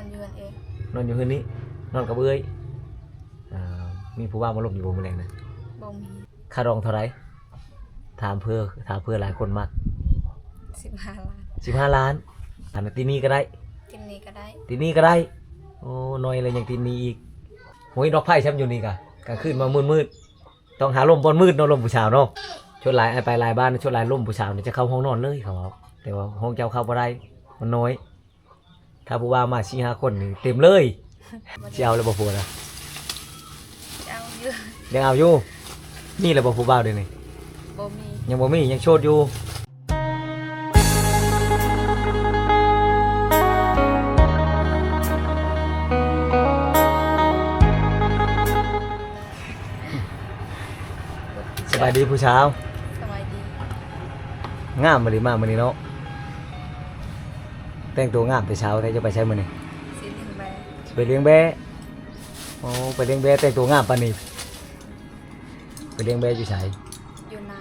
อนอยู่กันเองนอนอยู่คืนนี้ นอนกับเอ้ยอ่ามีผู้ว่ามาลบอยู่บ่มื้อแรงนะบ่มีค่ารองเท่าไหร่ถามเพื่อถามเพื่อหลายคนมาก15ล้าน15ล้านอันนั้นที่นี่ก็ได้ กินนี้ก็ได้ที่นี่ก็ได้ โอ้น้อยเลยยังที่นี่อีกโอ้ยดอกไผ่ช้ำอยู่นี่กะกลางคืนมามืดๆต้องหาลมบอนมืดเนาะลมผู้ชาวเนาะชวนหลายไอ้ไปหลายบ้านชวนหลายลมผู้ชาวนี่จะเข้าห้องนอนเลยเขาบอกแต่ว่าห้องเจ้าเข้าบ่ได้มันน้อย ถ้าผู้ว่ามาสี่ห้าคนนี่เต็มเลยสิเอาแล้วบ่พูดนะเจ้าอยู่ยังเอาอยู่นี่แหละบ่ผู้บ่าวเดี๋ยวนี้บ่มียังบ่มียังโชดอยู่สบายดีผู้ชาวสบายดีงามมาดีมากมื้อนี้เนาะ แต่งตัวงามแต่เช้าแท้จะไปใช้มื้อนี้สิลิงแบสิไปเลี้ยงแบะโอ้ไปเลี้ยงแบะแต่งตัวงามปานนี้ไปเลี้ยงแบะอยู่ไสอยู่นา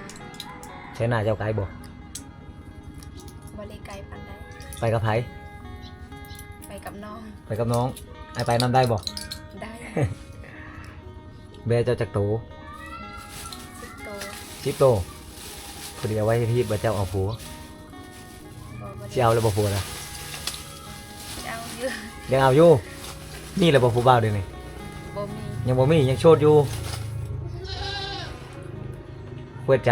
ใช้หน้าเจ้าไกลบ่บ่ได้ไกลปานใดไปกับไผไปกับน้องไปกับน้องไอ้ไปนำได้บ่ได้แบะเจ้าจักโตสิบโตสิบโตพอดีเอาไว้ที่บ่เจ้าเอาผัวบ่บ่สิได้เอาแล้วบ่ผัวนะเจ้าอ ยู่ยังเอาอยู่นี่แหละบ่ผู้บ่าวเดี๋ยวนี้บ่มียังบ่มียังโชดอยู่เปิดใจ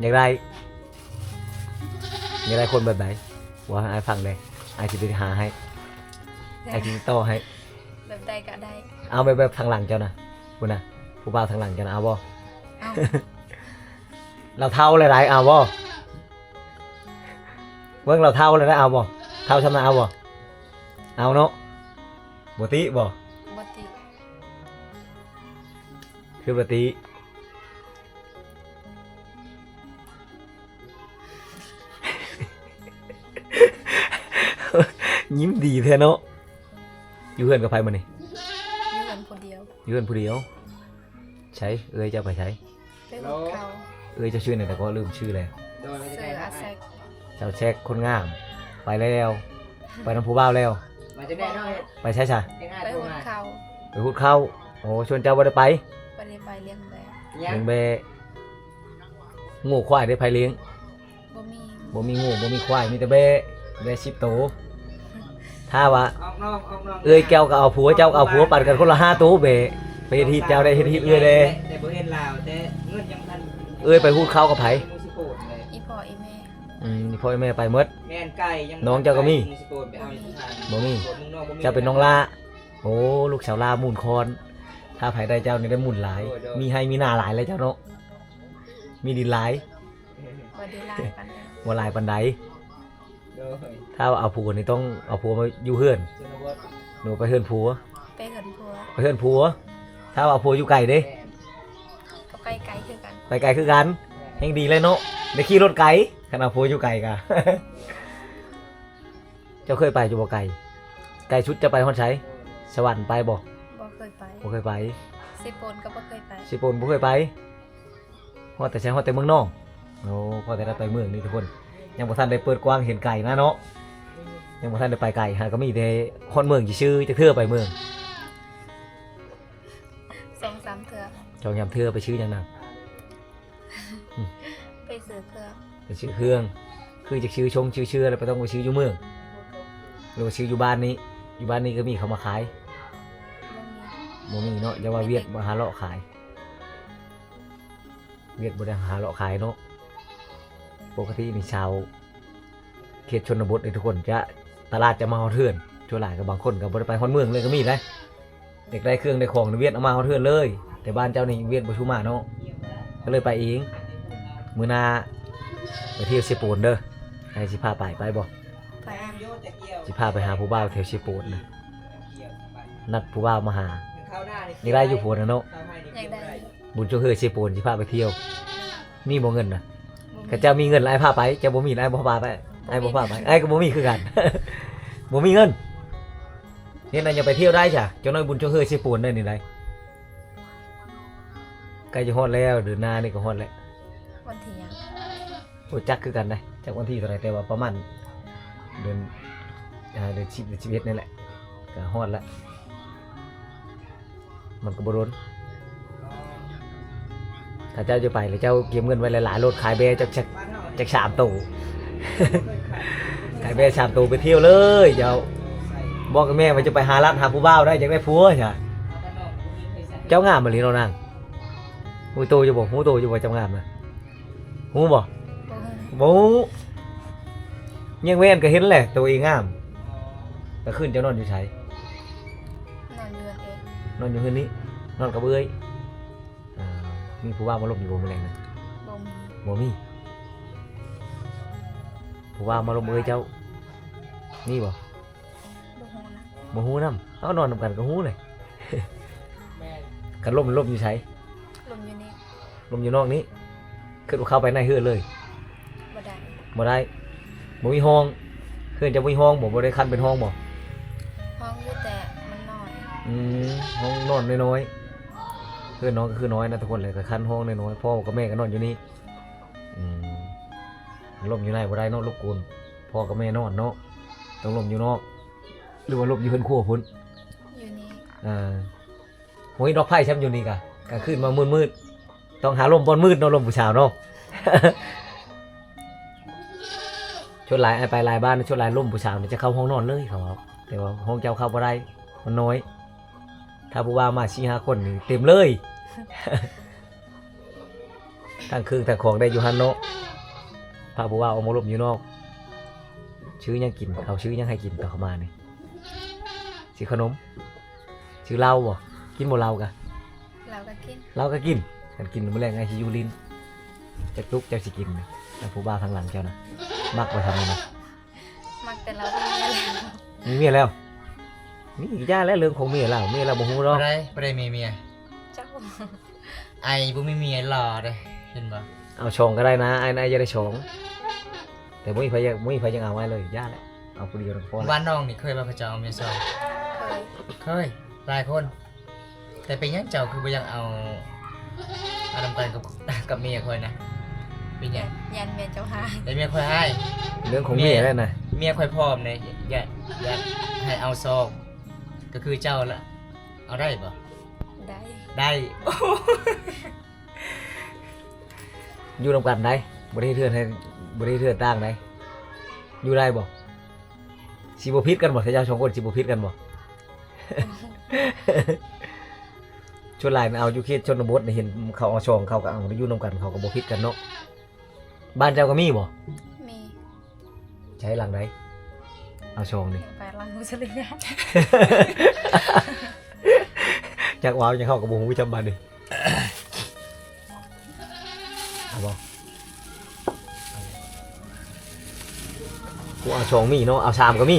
อยากได้อยากได้คนแบบไหนว่าให้อ้ายฟังเลยอ้ายสิไปหาให้อ้ายสิต่อให้แบบใดก็ได้เอาแบบแบบทางหลังเจ้านะคุณนะผู้บ่าวทางหลังเจ้านะเอาบ่เอาเราเท่าหลายๆเอาบ่เบิ่งเราเท่าเลยนะเอาบ่เท่าชำนาญเอาบ่ เอาเนาะบ่ติบ่บ่ติคือบ่ติยิ้มดีแท้เนาะอยู่เฮือนกับไผมื้อนี้อยู่กันคนเดียวอยู่เฮือนผู้เดียวใช้เอ้ยเจ้าไปใช้ไปหุบเขาเอ้ยเจ้าชื่อไหนแต่ก็ลืมชื่อแล้วโดยไม่เสืได้ออาแซกเจ้าแช็คคนงาม ไปแล้ว ไปน้ำผู้บ่าวแล้ว มาจะได้น้อยไปใช่จ้ะยังไงไปโทรหุบมาเขาไปพูดเข้าโอ้ชวนเจ้าบ่ได้ไปบ่ได้ไปเลี้ยงแบยัเลี้งยงแบะงูควายได้ไผเลี้ยงบ่มีบ่มีงูบ่มีควายมีแต่แบะแบะสิบโตวถ้าว่า ออกนอกออกนอกเอ้ยแก้วก็เอาผัวเจ้าก็เอาผัวปัดกันคนละห้าตัวแบะไปเฮ็ดฮีดเจ้าได้เฮ็ดฮีดเอ้ยเด้แต่บ่เห็นลาวแต่เงินยังทันเอ้ยไปพูดเข้ากับไผ อืมนี่พ่อแม่ไปหมด แม่นไก่ยังน้องเจ้าก็มีมูสิโปดไปเอาอยู่ที่ทานบ่มีโปดมึงน้องบ่มี เจ้าเป็นน้องลาโอ้ลูกสาวลามูนคอน ถ้าไผได้เจ้านี่ได้มูนหลายมีให้มีหน้าหลายเลยเจ้าเนาะมีดินหลายบ่ได้ลายปานใดบ่หลายปานใดโดยถ้าเอาผัวนี่ต้องเอาผัวมาอยู่เฮือนชนบทหนูไปเฮือนผัวไปเหินพัวไปเฮือนผัว ถ้าเอาผัวอยู่ไกลเด้ แม่นก็ใกล้ไกลคือกันไปไกลคือกันแห่งดีเลยเนาะได้ขี่รถไกล ขนาดผัวอยู่ไกลกะเจ้าเคยไปอยู่บ่ไกลไกลชุดจะไปฮอดไสสวรรค์ไปบ่บ่เคยไปบ่เคยไปสิปนก็บ่เคยไปสิปนบ่เคยไปฮอดแต่ใช้ฮอดแต่เมืองนอกโอ้พอแต่ได้ไปเมืองนี่ทุกคน ยังบ่ทันได้เปิดกว้างเห็นไก่นะเนาะยังบ่ทันได้ไปไกลหาก็มีแต่ฮอดเมืองซื่อๆจะเทื่อไปเมืองสองสามเทื่อจองยามเทื่อไปชื่อหยังนั่น เครื่องไปชื่อเครื่องคือจะชื่อชงชื่อเชื่อแล้วไปต้องไปชื่ออยู่เมืองหรือว่าชื่ออยู่บ้านนี้ อยู่บ้านนี้ก็มีเขามาขายบ่มีบ่มีเนาะอย่าว่าเวียดมาหาเลาะขาย เวียดบ่ได้หาเลาะขายเนาะปกตินี่ชาวเขตชนบทนี่ทุกคนจะตลาดจะมาฮอดเทือนชั่วหลายกับบางคนก็บ่ได้ไปฮอเมืองเลยก็มีนะเด็กได้เครื่องได้ของเวียดเอามาฮอดเทือนเลย แต่บ้านเจ้านี่เวียดบ่ชูมาเนาะก็เลยไปเองมือนา ไปเที่ยวเซโปนเด้อให้สิพาไปไปบ่ไปโยจะเกี่ยวสิพาไปหาผู้บ่าวแถวเซโปนนะเกี่ยวไปนัดผู้บ่าวมาหาเข้าหน้านี่นี่ได้อยู่ผัวนะเนาะเข้าให้นี่อยากได้อยู่บุญช่วยเฮยเซโปนสิพาไปเที่ยวมีบ่เงินนะบ่มีข้าเจ้ามีเงินแล้วไอ้พาไปเจ้าบ่มีแล้วไอ้บ่พาไปไอ้บ่พาไปไอ้ก็บ่มีคือกันบ่มีเงินเฮ็ดนั่นอย่าไปเที่ยวได้จ้ะเจ้าน้อยบุญช่วยเฮยเซโปนได้นี่ได้ใกล้จะฮอดแล้วเดือนหน้านี่ก็ฮอดแล้ววันที่หยัง โอ้จักคือกันได้จักวันที่เท่าไหร่แต่ว่าประมาณเดือนอ่าเดือนสิบเดือนสิบเอ็ดนี่แหละก็ฮอดแล้วมันก็บรนถ้าเจ้าจะไปแล้วเจ้าเก็บเงินไว้หลายๆรถขายเบร์จากจากจากสามตู้ขายเบร์สามตู้ไปเที่ยวเลยเจ้าบอกกับแม่ว่าจะไปหาร้านหาผู้บ่าวได้อยากได้ผัวใช่บ้านนอกบ่มีเคยเจ้างามมาลีเนานางหูโตอยู่บ่หูโตอยู่บ่เจ้างามนะหูบ่บ่ ฮู้บ่ยังเว้นก็เห็นแหละ ตัวเองงามก็ขึ้นเจ้านอนอยู่ไสนอนเรือนเองนอนอยู่คืนนี้ นอนกับเอ้ยอ่ามีผู้บ่าวมาลบอยู่บ่มื้อแรงนะบ่มีบ่มีผู้บ่าวมาลบเอ้ยเจ้านี่บ่บ่ฮู้นะบ่ฮู้นำเอานอนนำกันก็ฮู้เลยแม่นกันลมลมอยู่ไสลมอยู่นี่ลมอยู่นอกนี้ขึ้นเข้าไปในเฮือนเลยบ่ได้ บ่ได้บ่มีห้องเฮือนจะบ่มีห้องบ่บ่ได้คันเป็นห้องบ่ห้องอยู่แต่มันน้อยอืมห้องนอนน้อยๆเพื่อนน้องก็คือน้อยนะทุกคนเลยก็คันห้องน้อยๆพ่อกับแม่ก็นอนอยู่นี่อืมลมอยู่ในบ่ได้เนอกรบกวนพ่อกับแม่นอนเนาะต้องลมอยู่นอกหรือว่าลมอยู่เพิ่นครัวพุ่นอยู่นี่อ่าโอ้ยดอกไผ่ช้ำอยู่นี่กะกลางคืนมามืดๆต้องหาลมบอนมืดเนาะลมผู้ชาวเนาะ ชดหลายไอ้ไปหลายบ้านชดหลายลมผู้ชาวเนี่ยจะเข้าห้องนอนเลยเขาบอกแต่ว่าห้องเจ้าเข้าบ่ได้มันน้อย ถ้าผู้ว่ามาสี่ห้าคนนี่เต็มเลยทั้งเครื่องทั้งของได้อยู่ฮันเนาะพาผู้ว่าเอามาลมอยู่นอก ชื่อยังกินเขาชื่อยังให้กินต่อเข้ามานี่ชื่อขนม ชื่อเหล้าบ่กินบ่เหล้ากะเราก็กินเหล้าก็กินกันกินมื้อแรงไงสิอยู่ลิ้นจักตุกเจ้าสิกินนะแต่ผู้บ่าวทางหลังเจ้านะ มักไปทำนะมักแต่เราเป็นเมียแล้วมีเมียแล้วนี่ย่าแล้วเรื่องของเมียแล้วเมียแล้วบ่ฮู้บ่เนาะได้บ่ได้มีเมียเจ้าไอ้บ่มีเมียรอเด้เห็นบ่เอาชองก็ได้นะไอ้นายจะได้ชองแต่บ่มีไผอยากบ่มีไผยังเอาไว้เลยย่าแหละเอาผู้เดียวก็พอละบ้านน้องนี่เคยมาพระเจ้าเอาเมียซองเคยเคยหลายคน แต่เป็นหยังเจ้าคือบ่ยังเอาเอานำกันกับกับเมียค่อยนะ เป็นหยังยันเมียเจ้าหายแต่เมียค่อยให้ เรื่องของเมียแล้วนะเมียค่อยพร้อมเนี่ยอย่าอย่าให้เอาซองก็คือเจ้าละเอาได้บ่ได้ได้อยู่นํกันได้บ่ได้เทือนให้บ่ได้เทือนต่างได้อยู่ได้บ่สิบ่ผิดกันบ่ถ้าเจ้าสองคนสิบ่ผิดกันบ่ ชวนหลายน่ะเอาอยู่เขตชนบทน่ะเห็นเขาเอาชองเขาก็เอาอยู่นํกันเขาก็บ่ผิดกันเนาะ บ้านเจ้าก็มีบ่มีใช้หลังไหนเอาชองนี่ไปลังมุสลิมนะจากว้าวยังเข้ากับบูฮูจำบันดิเอาบอกูเอาชองมีเนาะเอาชามก็มี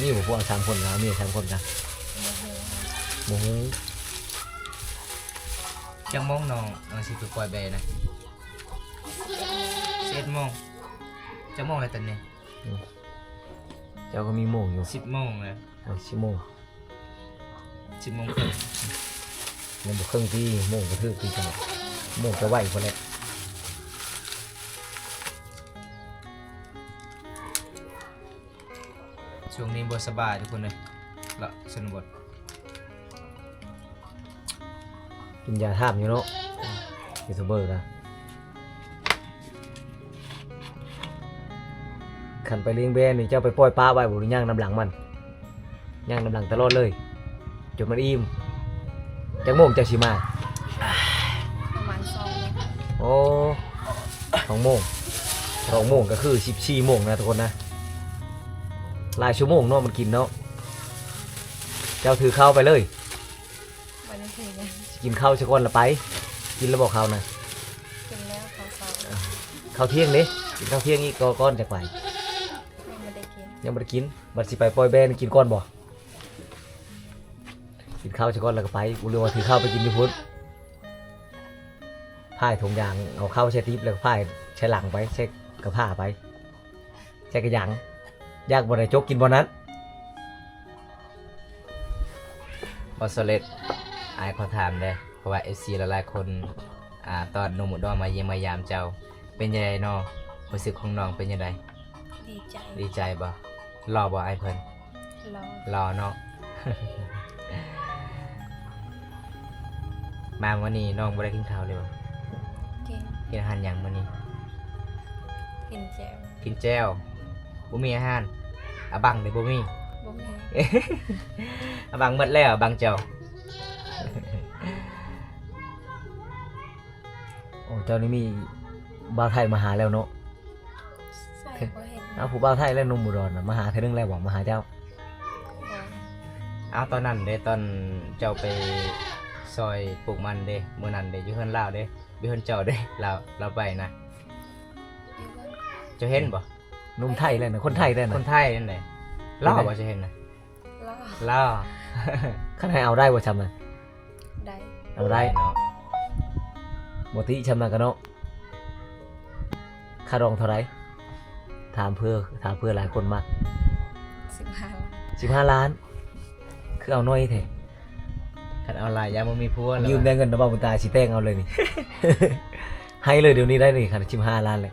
นี่ผมกูเอาชามคนนะมีชามคนนะบูฮูจังโมงน้องน้องสิไปปล่อยแบนะ 11โมงจังโมงอะไรตอนนี้เจ้าก็มีโมงอยู่10โมงแล้วเอาชิโมง10โมงครึ่งยังบอกเครื่องที่โมงกระทืบที่จังโมงจะไหวคนแหละช่วงนี้บ่สบายทุกคนเลยละชนบทกินยาท่ามอยู่เนาะยูทูบเบอร์นะ ขันไปเลี้ยงแบรนด์นี่เจ้าไปปล่อยปลาไว้บนย่างน้ำหลังมันย่างน้ำหลังตลอดเลยจนมันอิ่มจังโมงจะชิมาประมาณสองโมงโอ้สองโมงสองโมงก็คือสิบสี่โมงนะทุกคนนะหลายชั่วโมงเนาะมันกินเนาะเจ้าถือข้าวไปเลยวันนี้ถึงยังสิกินข้าวสักวันละไป กินแล้วบอกข้าวนะ กินแล้วเขาสอบข้าวเที่ยงนี่กินข้าวเที่ยงอีกก็ก้อนจากไปยังไม่ได้กิน ยังไม่ได้กินบัดสิไปปล่อยแบนกินก้อนบ่กินข้าวสักก้อนแล้วก็ไปกูเรียกว่าถือข้าวไปกินที่พุทธผ้าถุงยางเอาข้าวใช้ทิพย์แล้วก็ผ้าใช้หลังไปใช้กระผ้าไปใช้กระหยังยากบ่ได้จกกินบ่นั้นบอสเลตอายขอถามเลยเพราะว่า FC หลายๆคนอ่าตอนหนมอุดรมาเยี่ยมมายามเจ้า เป็นยังไงน้องรู้สึกของน้องเป็นยังไงดดีใจ ดีใจบ่ รอบ่ไอ้เพิ่นรอรอเนาะ มาวันนี้น้องบ่ได้กินข้าวเลยบ่กินกินอาหารหยังมื้อนี้ กินแจวกินแจ่วบ่มีอาหารอาบังเด้บ่มีบ่มีอาบังหมดแล้วอาบังเจ้าโอ้เจ้านี่มีบ่าวไทยมาหาแล้วเนาะใส่บ่ เห็นเอาผู้บ่าวไทยและหนุ่มอุดรน่ะมาหาเธอเรื่องแล้วบอกมาหาเจ้าบ่เอาตอนนั้นเด้ตอนเจ้าไปซอยปลูกมันเด้มื้อนั้นเด้อยู่เฮือนลาวเด้อยู่เฮือนเจ้าเด้ลาวเราไปนะอยู่เบิ่งเจ้าเห็นบ่หนุ่มไทยเลยนะคนไทยได้คนะนไทยนั่นแหละลาวบ่เจ้าเห็นนะรอลาวข้างในเอาได้บ่ชำนะได้เอาได้เนาะบ่ติชำนะกันเนาะค่ารองเท่าไหร่ ถามเพื่อถามเพื่อหลายคนมาก15ล้าน15ล้าน คือเอาน้อยแท้คันเอาหลายยามบ่มีผัวแล้วยืมได้เงินนะบ่าวบุญตาสิแต่งเอาเลยนี่ ให้เลยเดี๋ยวนี้ได้นี่คัน15ล้านเลย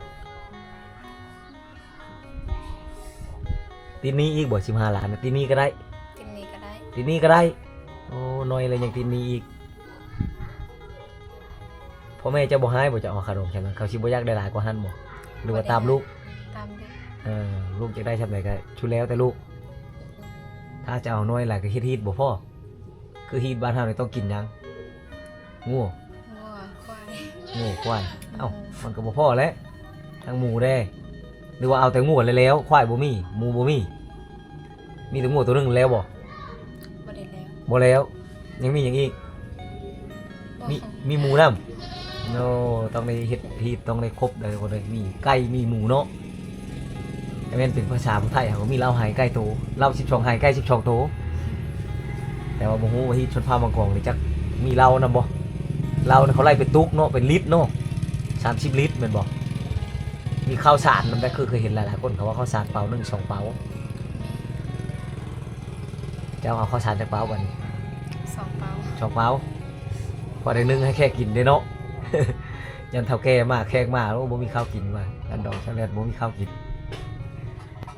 ทีนี้อีกบ่15ล้านนะทีนี้ก็ได้กินนี้ก็ได้ทีนี้ก็ได้ โอ้น้อยเลยยังทีนี้อีกพ่อแม่จะบ่ให้บ่จะเอาขนมใช่ไหมเขาสิบ่อยากได้หลายกว่าหันบ่หรือว่าตามลูกตามเด็ก เออลูกจะได้ชำไหนก็ชุดแล้วแต่ลูก ถ้าจะเอาน้อยหลายก็ฮิตฮิตบ่พ่อคือฮิตบ้านเฮานี่ต้องกินหยังงูงัวควายงูควายเอ้ามันก็บ่พ่อแล้วทั้งหมูได้หรือว่าเอาแต่งูเลยแล้ว ควายบ่มีหมูบ่มี มีแต่งูตัวหนึงแล้วบ่บ่ได้แล้วบ่แล้ว ยังมีหยังอีกบ่มีมีหมูน้ำโนต้องได้เฮ็ดฮีตต้องได้ครบเลยคนเลยมีไก่มีหมูเนาะไอ้ แม่นเป็นภาษาของไทยเขาก็มีเหล้าหายไก่โตเหล้าสิบสองหายไก่สิบสองโตแต่ว่าบ่ฮู้ว่าที่ชนเผ่าบางกองนี่จักมีเหล้านำบ่เหล้านี่เขาไล่เป็นตุกเนาะเป็นลิตรเนาะสามสิบลิตรแม่นบ่มีข้าวสารนำได้คือเคยเห็นหลายๆคนเขาว่าข้าวสารเปล่าหนึ่งสองเปล่าเจ้าเอาข้าวสารจากเปล่าวันนี้สองเปาชอกเมาพอได้นึ่งให้แค่กินได้เนาะยันเท่าแก่มากแขกมากแล้วบ่มีข้าวกินมายันดอกชักเลียดบ่มีข้าวกิน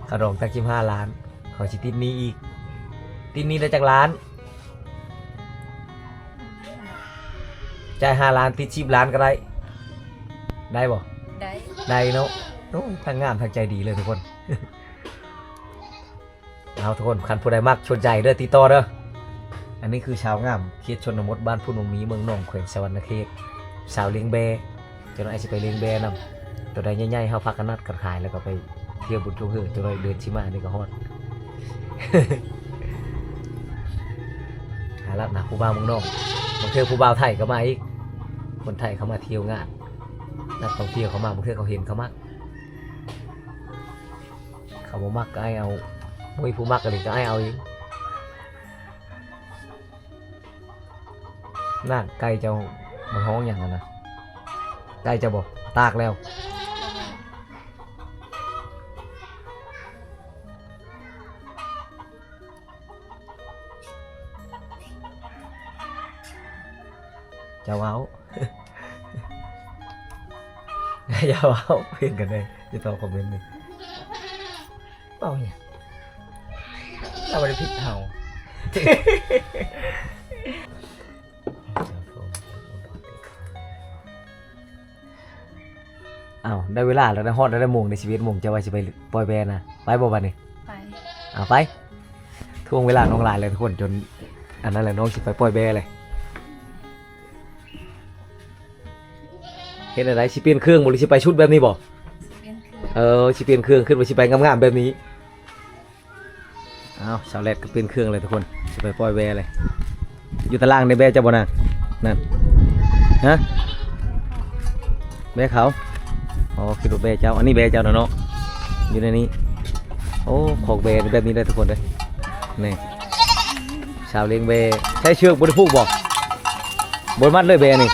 ขนมตั้งกิมห้าล้านขอชิติดหนี้อีก ติดหนี้ได้จากล้านจ่ายห้าล้านติดชิบล้านก็ได้ ได้บ่ได้ได้เนาะโอ้ยทั้งงามทั้งใจดีเลยทุกคน เอาทุกคนคันผู้ใดมักชนใจเด้อติดต่อเด้ออันนี้คือชาวงามเขตชนบทบ้านพุ่นวงมีเมืองหนองแขวงสวรรณเขตสาวเลี้ยงแบจนไอ้สิไปเลี้ยงแบนำตัวใดใหญ่ๆเฮาพักกันนัดกันขายแล้วก็ไป เที่ยวบุญทุกเฮือจนได้เดินชิมานี่ก็ฮอดหารับหนาผู้บ่าวมืองนอกบางเทื่อผู้บ่าวไทยก็มาอีกคนไทยเขามาเที่ยวงานนักท่องเที่ยวเขามาบางเทื่อเขาเห็นเขามักเขาบ่มักก็ไอเอาบ่มีผู้มักก็เลยก็ไอเอาเองน่าไก่เจ้ามันห้องอย่างนั้นนะไก่เจะบอกตากแล้ว เจ้าเอาอย่าเอาเพื่อนกันเลยจะตอบคอมเมนต์นี่เปล่าเนี่ยเราบ่ได้ผิดเฮาอ้าวได้เวลาแล้วนะฮอดแล้วได้โมงในชีวิตโมงจะไว้จะไปปล่อยแบนนะไปบ่บันนี่ไปเอาไปทวงเวลาน้องหลายเลยทุกคนจน อันนั้นแหละน้องสิไปปล่อยแบเลย เห็นอะไรสิเปลี่ยนเครื่องบ่หรือสิไปชุดแบบนี้บ่เป็นคือเออสิเปลี่ยนเครื่องขึ้นไปสิไปงามๆแบบนี้อ้าวชาวแรดก็เปลี่ยนเครื่องเลยทุกคนสิไปปล่อยแบเลย อยู่ตารางในแบจะบ่นะนั่นฮะแบเขาอ๋อคิดว่าแบเจ้าอันนี้แบเจ้านะเนาะอยู่ในนี้โอ้ของแบแบบนี้เลยทุกคนเลยนี่ชาวเลี้ยงแบใช้เชือกบริพูกบอกบนมัดเลยแบนี่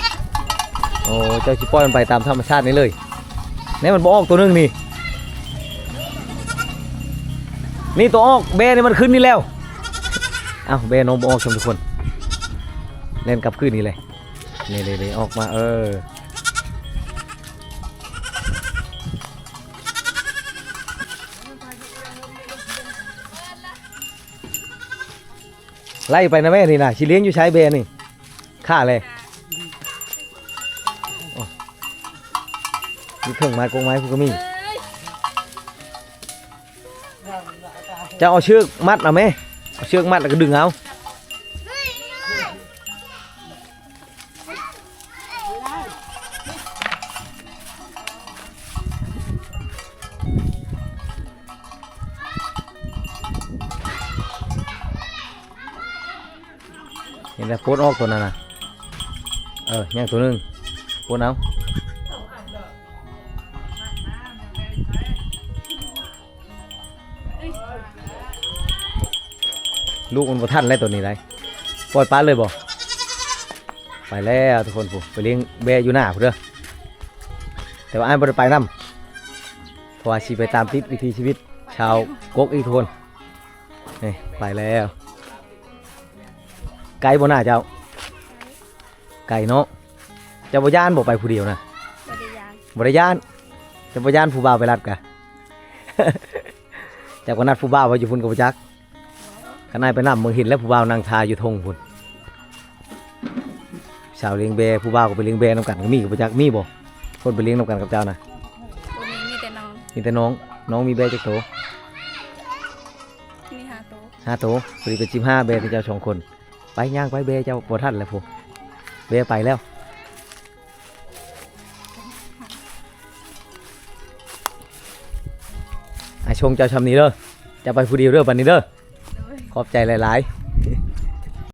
โอ้เจ้าชิป้อยมันไปตามธรรมชาตินี่เลยนี่มันบออกตัวนึงนี่ นี่ตัวออกเบนี่มันขึ้นนี่แล้วอ้าวเบน้องบอกชมทุกคน เล่นกับขึ้นนี่เลยนี่เลยออกมาเออไล่ไปนะแม่นี่นะชิเลี้ยงอยู่ใช้เบนี่ฆ่าเลย มีเครื่องไม้กงไม้พวกก็มีจะเอาเชือกมัดเอาไหมเอาเชือกมัดแล้วก็ดึงเอาเห็นแล้วโพดออกตัวนั้นนะเออย่างตัวหนึงโพดเอา ลูกมันบ่ทันแล้วตัวนี้ไรปล่อยปลาเลยบ่ไปแล้วทุกคนผู้ไปเลี้ยงแบอยู่หน้าผู้เด้อแต่ว่าอ้ายบ่ได้ไปนํเพราะว่าสิไปตามติดวิถีชีวิต ชาวกกอีกทุกคนนี่ไปแล้วไกลบ่น่าเจ้า ไก่เนาะเจ้าบ่ย่านบ่ไปผู้เดียวนะบริยานบ่ได้ย่านเจ้าบ่ย่านผู้บ่าวไปรัดกะ เจ้าก็นัดผู้บ่าวไว้อยู่พุ่นกับบ่จัก ขนายไปนำมึงเห็นแล้วผู้บ่าวนั่งทาอยู่ทงพุ่นสาวเลี้ยงแบผู้บ่าวก็ไปเลี้ยงแบนํกันก็มีกับบ่จักมีบ่คนไปเลี้ยงนํกันกับเจ้านะวันนี้มีแต่น้องมีแต่น้องน้องมีแบจักโตมีหาโตะห้าโตพอดีเป็น15แบที่เจ้าสองคน ไปย่างไปแบเจ้าบ่ทันแล้วพุ่นแบไปแล้วไอ้ชงเจ้าชำนี้เด้อจะไปผู้เดียวเด้อบัดนี้เด้อโดย ขอบใจหลาย ๆ